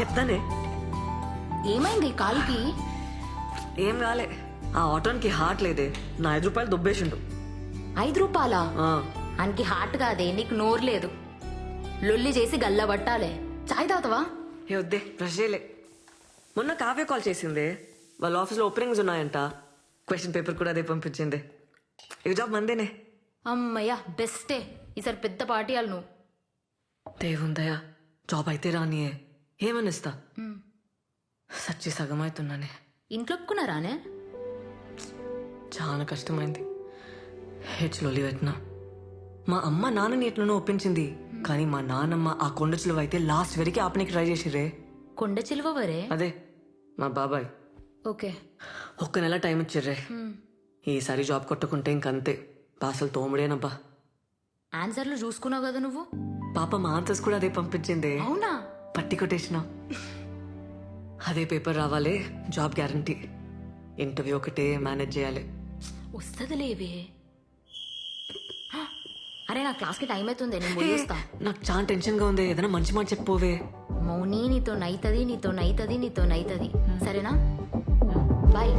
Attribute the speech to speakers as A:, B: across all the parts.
A: చెప్తానే.
B: ఏమైంది కాలుకి?
A: ఏం కాలే ఆ ఆటోన్కి హార్ట్ లేదే. నా ఐదు రూపాయలు దుబ్బేసిండు.
B: ఐదు రూపాయలా? ఆయనకి హార్ట్ కాదే నీకు నోరు లేదు. లొల్లి చేసి గల్ల పట్టాలే. చాయ్ తాగుతావా?
A: ఏ వద్దే బ్రష్ చేయలే. మొన్న కావ్య కాల్ చేసిందే. వాళ్ళ ఆఫీస్లో ఓపెనింగ్స్ ఉన్నాయంట. క్వశ్చన్ పేపర్ కూడా అదే పంపించింది. ఈ జాబ్ మందేనే.
B: అమ్మయ్యా బెస్టే. ఈసారి పెద్ద పార్టీ వాళ్ళు నువ్వు
A: దేవుందయా జాబ్ అయితే రానియే. ఏమనిస్తా? సచ్చి సగం అవుతున్నానే
B: ఇంట్లో ఒప్పుకున్నారానే
A: చాలా కష్టమైంది. హెచ్లో పెట్టినా మా అమ్మ నాన్నని ఎట్లనో ఒప్పించింది. కానీ మా నాన్నమ్మ ఆ కొండ చిలువ అయితే లాస్ట్ వరకు ఆపనికి ట్రై చేసిరే
B: కొండ చిలువవరే
A: అదే మా బాబాయ్.
B: ఓకే.
A: ఒక్క నెల టైం ఇచ్చిర్రే. ఈసారి జాబ్ కొట్టుకుంటే ఇంకంతే. పాసలు తోముడేనబ్బా.
B: ఆన్సర్లు చూసుకున్నావు కదా నువ్వు?
A: పాప మా ఆన్సర్స్ కూడా అదే పంపించింది.
B: అవునా?
A: పట్టి కొట్టేసిన. అదే పేపర్ రావాలి జాబ్ గ్యారంటీ. ఇంటర్వ్యూ ఒకటే మేనేజ్ చేయాలి.
B: వస్తుంది లేవే అరే నా క్లాస్కి టైం అవుతుంది నేను పోయేస్తా
A: నాకు చాలా టెన్షన్గా ఉంది ఏదైనా మంచి మాట చెప్పోవే.
B: మౌని నీతో నైతది నీతో నైతది నీతో నైతది. సరేనా? బాయ్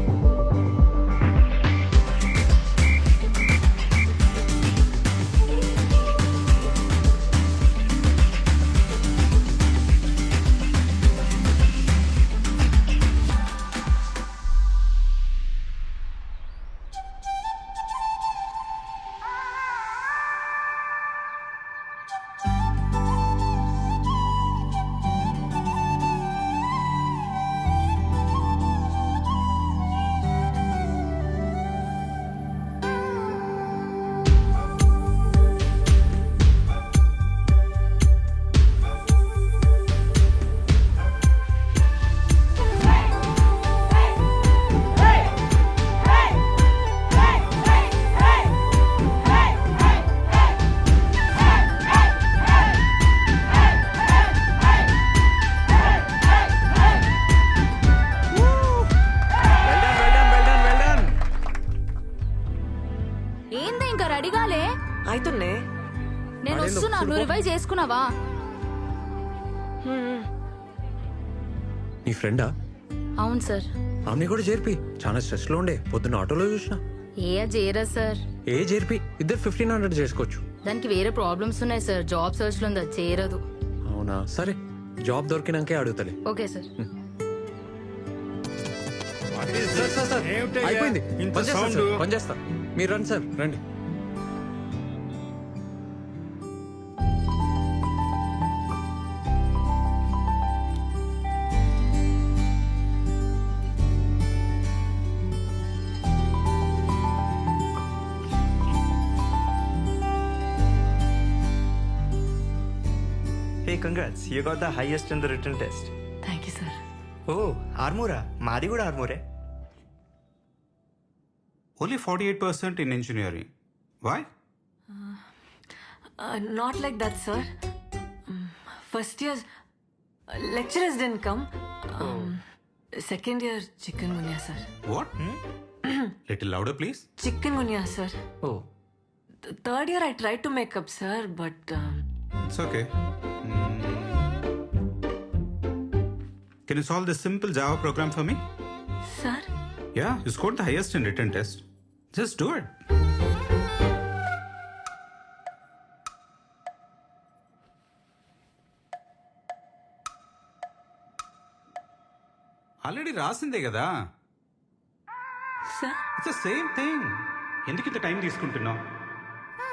B: ఏందా ఇంకా రెడీగాలే?
A: అవుతున్నే
B: నేను వస్తున్నా నువ్వు రివైజ్ చేసుకున్నావా?
C: నీ ఫ్రెండా?
B: అవును సార్.
C: ఆమెని కూడా చేర్పి చాలా స్ట్రెస్లో ఉండే. పొద్దున్న ఆటోలో చూసిన.
B: ఏ చేయరా సార్?
C: ఏ చేర్పి ఇద్దరు ఫిఫ్టీన్ హండ్రెడ్ చేసుకోవచ్చు.
B: దానికి వేరే ప్రాబ్లమ్స్ ఉన్నాయి సార్. జాబ్ సర్చ్లో ఉంది? అది చేయరదు
C: అవునా? సరే. జాబ్ దొరికినాకే అడుగుతలే.
B: Okay sir?
C: అయిపోయింది.
D: ఇంత
C: మీరు రండి సార్ రండి
D: Hey, congrats. You got the highest in the written test.
A: Thank you sir
D: Oh, ఆర్మూరా మాది కూడా ఆర్మూరే
E: only 48% in engineering. Why?
A: Uh, not like that, sir. Um, first year, uh, lecturers didn't come. Oh. Um, second year, chikungunya, sir.
E: What? Hmm? Little louder, please.
A: Chikungunya, sir. Oh,
C: third
A: year, I tried to make up, sir, but um,
E: It's okay. Hmm. Can you solve this simple Java program for me? Yeah, you scored the highest in written test. Just do it. Already రాసిందే కదా.
A: Sir
E: it's same thing ఎందుకు ఇంత time తీసుకుంటున్నావు?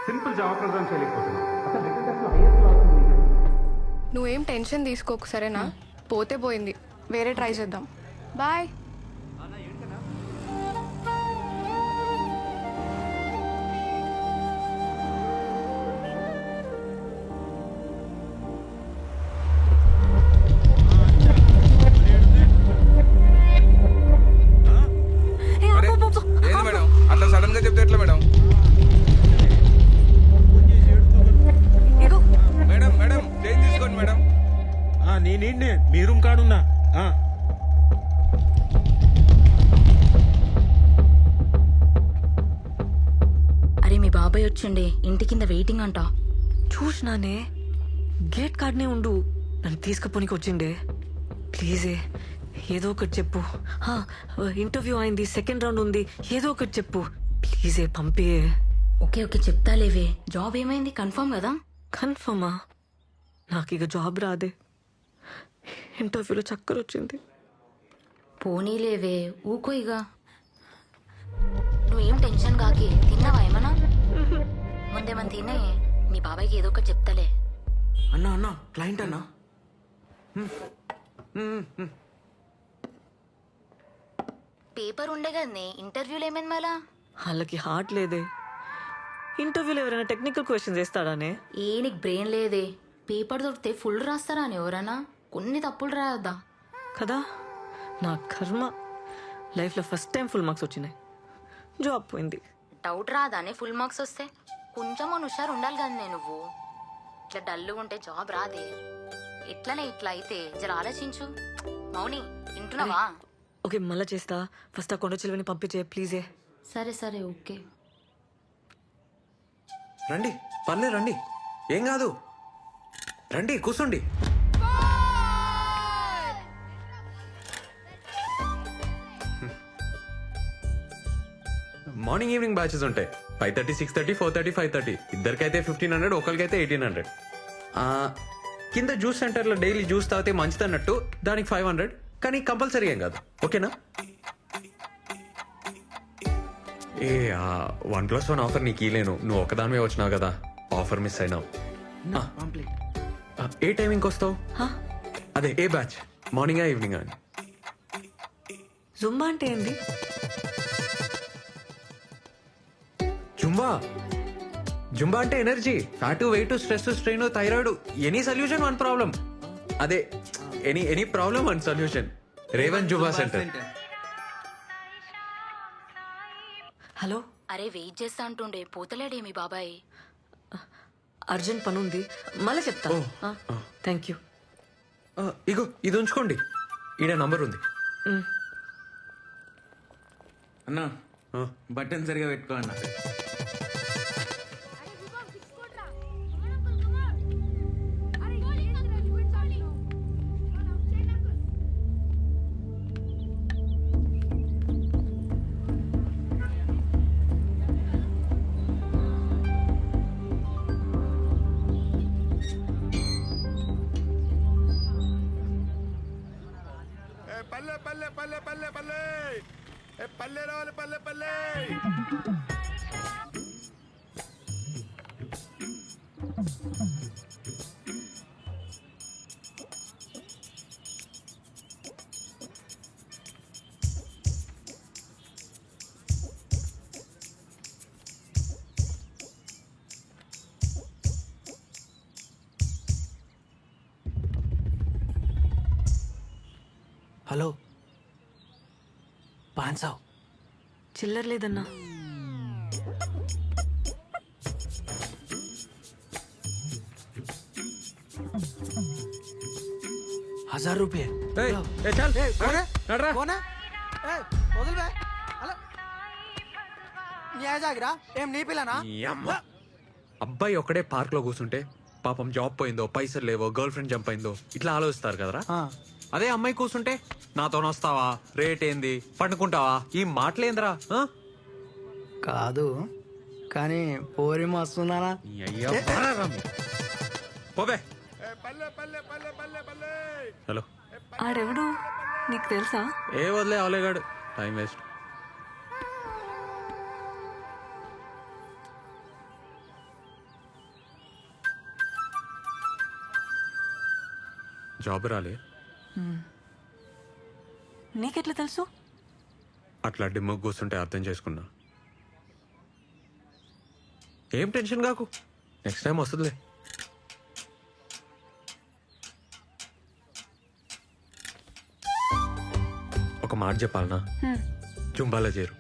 E: Simple Java program చేయలేకపోతున్నావు. అసలు.
F: నువ్వేం tension తీసుకోకు సరేనా? పోతే పోయింది. వేరే ట్రై చేద్దాం. బాయ్
B: బాబాయ్ వచ్చిండే. ఇంటి కింద వెయిటింగ్ అంట.
A: చూసినానే గేట్ కార్డ్నే ఉండు. నన్ను తీసుకుపోనికి వచ్చిండే. ప్లీజే ఏదో ఒకటి చెప్పు. ఇంటర్వ్యూ అయింది సెకండ్ రౌండ్ ఉంది. ఏదో ఒకటి చెప్పు. ప్లీజే పంపే.
B: ఓకే ఓకే చెప్తా లేవే. జాబ్ ఏమైంది? కన్ఫర్మ్ కదా?
A: కన్ఫర్మా నాకు ఇక జాబ్ రాదే. ఇంటర్వ్యూలో చక్కర వచ్చింది.
B: పోనీ లేవే ఊకో ఇక నువ్వేం టెన్షన్ కాకి తిన్నావా ఏమన్నా? ముందేమన్నా తినే మీ బాబాయ్కి ఏదో ఒకటి చెప్తాలే.
D: అన్నా అన్నా క్లయింట్ అన్నా.
B: పేపర్ ఉండే కదనే ఇంటర్వ్యూలు ఏమైంది మళ్ళా?
A: వాళ్ళకి హార్ట్ లేదే. ఇంటర్వ్యూలో ఎవరైనా టెక్నికల్ క్వశ్చన్స్ వేస్తాడానే?
B: ఏ నీకు బ్రెయిన్ లేదే. పేపర్ దొరికితే ఫుల్ రాస్తారా అని ఎవరన్నా కొన్ని తప్పులు రాయొద్దా?
A: కదా? నా కర్మ. లైఫ్లో ఫస్ట్ టైం ఫుల్ మార్క్స్ వచ్చినాయి. జాబ్ పోయింది.
B: డౌట్ రాదానే ఫుల్ మార్క్స్ వస్తే? కొంచెం హుషారు ఉండాలి కదా నేను నువ్వు. ఇట్లా డల్గా ఉంటే జాబ్ రాదే. ఎట్లనే ఇట్లా అయితే జర ఆలోచించు. మౌని వింటున్నావా?
A: ఓకే మళ్ళా చేస్తా. ఫస్ట్ ఆ కొండ చిలువని పంపించే ప్లీజే.
B: సరే సరే ఓకే.
C: రండి పర్లే రండి. ఏం కాదు. రండి కూర్చోండి. మార్నింగ్ ఈవినింగ్ బ్యాచెస్ ఉంటాయి. Five thirty six thirty four thirty five thirty. ఇద్దరికైతే fifteen hundred ఒకరికైతే ఎయిటీన్ హండ్రెడ్. కింద జ్యూస్ సెంటర్లో డైలీ జ్యూస్ తాగితే మంచిది అన్నట్టు దానికి ఫైవ్ హండ్రెడ్. కానీ కంపల్సరీ ఏం కాదు. ఓకేనా? ఏ వన్ ప్లస్ వన్ ఆఫర్ నీకు ఇలేను నువ్వు ఒకదానివే వచ్చినావు కదా. ఆఫర్ మిస్ అయినావు. ఏ టైమింగ్కి వస్తావు? అదే ఏ బ్యాచ్? మార్నింగా ఈవినింగ్
A: జుంబా అంటే ఏంది?
C: జుంబా. జుంబా అంటే energy. Fat weight stress strain thyroid. Any solution one problem అదే any any problem one solution. Revan Zumba centre.
A: Hello?
B: అరే వెయిట్ చేస్తా అంటుండే. పోతలేడే మీ బాబాయ్.
A: అర్జెంట్ పని ఉంది మళ్ళీ చెప్తా. Thank you.
C: ఇగో ఇది ఉంచుకోండి. ఈడ నంబర్ ఉంది.
G: అన్నా బటన్ సరిగా పెట్టుకో అన్న.
H: పల్లె పల్లె పల్లె పల్లె పల్లె. పల్లె రావాలి పల్లె పల్లె.
D: హలో. పాన్ సావ్
A: చిల్లర లేదన్నా.
D: హజార్ రూపాయ
I: ఏం నీ పిల్లనా?
C: ఈ అమ్మ. అబ్బాయి ఒక్కడే పార్క్లో కూర్చుంటే పాపం జాబ్ పోయిందో పైసలు లేవో గర్ల్ ఫ్రెండ్ జంప్ అయిందో ఇట్లా ఆలోచిస్తారు కదరా? అదే అమ్మాయి కూర్చుంటే నాతో వస్తావా రేట్ ఏంది పండుకుంటావా? ఈ మాటలేందిరా ఆ?
I: కాదు కానీ పోరి మస్తున్నానా
C: ఈ అయ్యా బారారా మీరు. పోబే
H: ఏ పల్లె పల్లె పల్లె పల్లె పల్లె.
C: హలో.
A: ఆడెవడు? నీకు తెలుసా?
C: ఏ వదిలే అవలేగాడు. Time waste. జాబ్ రాలే?
A: నీకెట్లా తెలుసు?
C: అట్లా డిమ్మకు కూర్చుంటే అర్థం చేసుకున్నా. ఏం టెన్షన్ కాకు? నెక్స్ట్ టైం వస్తుందిలే. ఒక మాట చెప్పాలనా? జుంబాలో చేరు.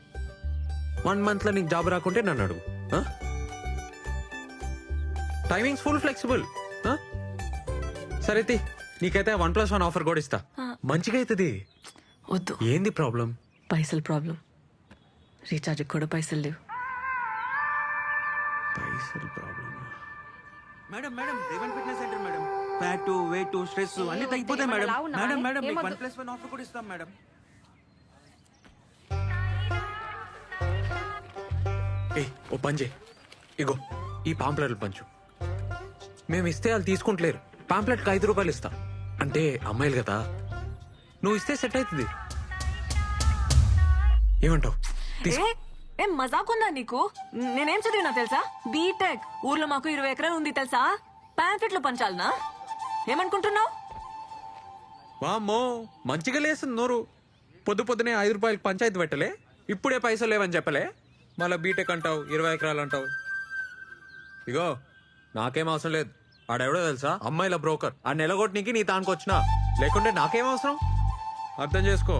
C: వన్ మంత్లో నీకు జాబ్ రాకుంటే నన్ను అడుగు. టైమింగ్స్ ఫుల్ ఫ్లెక్సిబుల్ సరే తీ, నీకైతే వన్ ప్లస్ వన్ ఆఫర్ కూడా ఇస్తా. మంచిగా అవుతుంది
A: వద్దు.
C: ఏంది ప్రాబ్లం?
A: పైసలు ప్రాబ్లం. రీఛార్జ్ కూడా పైసలు లేవు.
C: పైసలు problem?
D: Madam madam Revan fitness centre madam.
G: Fat weight stress అన్ని తగ్గిపోతాయి మేడం. మేడం మేడం మీకు వన్ ప్లస్ వన్ ఆఫర్ కూడా ఇస్తాం మేడం.
C: ఏ ఓ చేయి ఇగో ఈ పాంప్లెట్లు పంచు. మేము ఇస్తే వాళ్ళు తీసుకుంటలేరు. పాంప్లెట్కి ఐదు రూపాయలు ఇస్తా. అంటే అమ్మాయిలు కదా. నువ్వు ఇస్తే సెట్ అవుతుంది. ఏమంటావు? తీసుకో.
A: ఏ ఏం నీకు? నేనేం చదివినా తెలుసా? బీటెక్ ఊర్లో మాకు ఇరవై ఎకరాలు ఉంది తెలుసా? ప్యాంకెట్లు పంచాలనా? ఏమనుకుంటున్నావు?
C: వామ్మో మంచిగా లేస్తుంది నోరు. పొద్దు పొద్దునే ఐదు రూపాయలకి పంచాయతీ పెట్టలే. ఇప్పుడే పైసలు లేవని చెప్పలే. మళ్ళీ బీటెక్ అంటావు ఇరవై ఎకరాలు అంటావు. ఇగో నాకేం అవసరం లేదు. ఆడెవడో తెలుసా? అమ్మాయిల బ్రోకర్. ఆ నెలగొట్టనికి నీ తానికి వచ్చినా. లేకుంటే నాకేం అవసరం? అర్థం చేసుకో.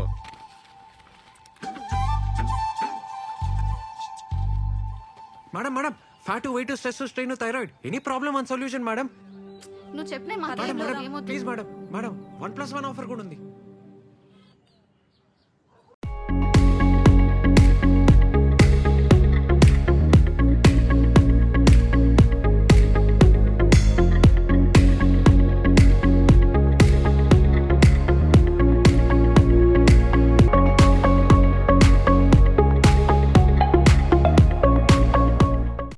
C: Madam madam fat weight stress strain thyroid. Any problem and solution madam.
B: నువ్వు చెప్పిన
C: please madam madam one plus one offer కూడా ఉంది.